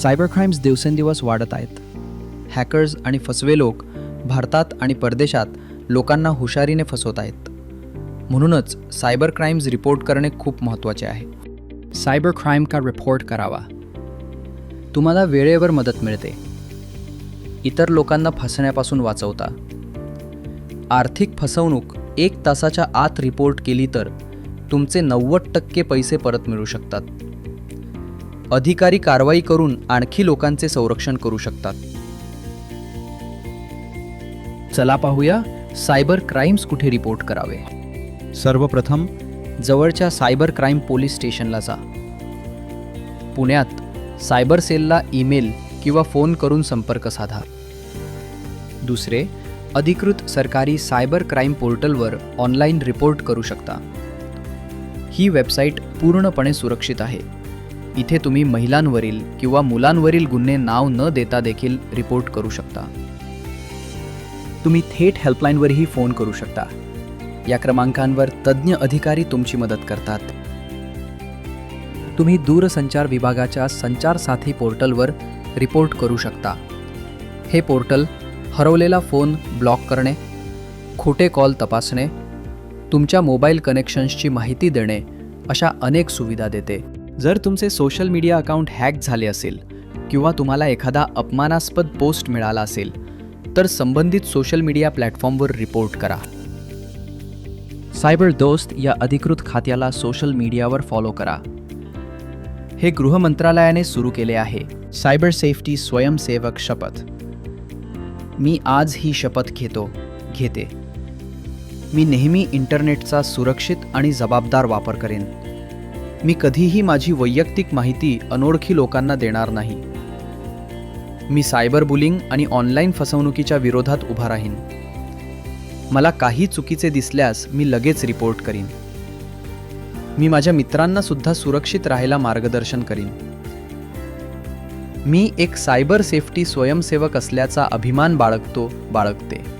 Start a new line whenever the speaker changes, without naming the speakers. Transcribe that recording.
Cyber crimes दिवसेंदिवस वाढत आहेत. हॅकर्स आणि फसवे लोक भारतात आणि परदेशात लोकांना हुशारीने फसवत आहेत. म्हणूनच सायबर क्राईम्स रिपोर्ट करणे खूप महत्त्वाचे आहे. सायबर क्राईम का रिपोर्ट करावा? तुम्हाला वेळेवर मदत मिळते. इतर लोकांना फसण्यापासून वाचवता. आर्थिक फसवणूक एक तासाच्या आत रिपोर्ट केली तर तुमचे नव्वद टक्के पैसे परत मिळू शकतात. अधिकारी कारवाई करून आणखी लोकांचे संरक्षण करू शकतात. चला पाहूया सायबर क्राईम्स कुठे रिपोर्ट करावे. सर्वप्रथम जवळच्या सायबर क्राईम पोलीस स्टेशनला जा. पुण्यात सायबर सेलला ईमेल किंवा फोन करून संपर्क साधा. दुसरे अधिकृत सरकारी सायबर क्राईम पोर्टलवर ऑनलाईन रिपोर्ट करू शकता. ही वेबसाईट पूर्णपणे सुरक्षित आहे. इथे तुम्ही महिलांवरील किंवा मुलांवरील गुन्हे नाव न देता देखील रिपोर्ट करू शकता. तुम्ही थेट हेल्पलाईनवरही फोन करू शकता. या क्रमांकांवर तज्ज्ञ अधिकारी तुमची मदत करतात. तुम्ही दूरसंचार विभागाच्या संचार साथी पोर्टलवर रिपोर्ट करू शकता. हे पोर्टल हरवलेला फोन ब्लॉक करणे खोटे कॉल तपासणे तुमच्या मोबाईल कनेक्शन्सची माहिती देणे अशा अनेक सुविधा देते. जर तुमचे सोशल मीडिया अकाउंट हॅक झाले असेल किंवा तुम्हाला एखादा अपमानास्पद पोस्ट मिळाला असेल तर संबंधित सोशल मीडिया प्लॅटफॉर्मवर रिपोर्ट करा. सायबर दोस्त या अधिकृत खात्याला सोशल मीडियावर फॉलो करा. हे गृह मंत्रालयाने सुरू केले आहे. सायबर सेफ्टी स्वयंसेवक शपथ. मी आज ही शपथ घेतो घेते. मी नेहमी इंटरनेटचा सुरक्षित आणि जबाबदार वापर करेन. मी कधीही माझी वैयक्तिक माहिती अनोळखी लोकांना देणार नाही. मी सायबर बुलिंग आणि ऑनलाईन फसवणुकीच्या विरोधात उभा राहीन. मला काही चुकीचे दिसल्यास मी लगेच रिपोर्ट करीन. मी माझ्या मित्रांना सुद्धा सुरक्षित राहायला मार्गदर्शन करीन. मी एक सायबर सेफ्टी स्वयंसेवक असल्याचा अभिमान बाळगतो बाळगते.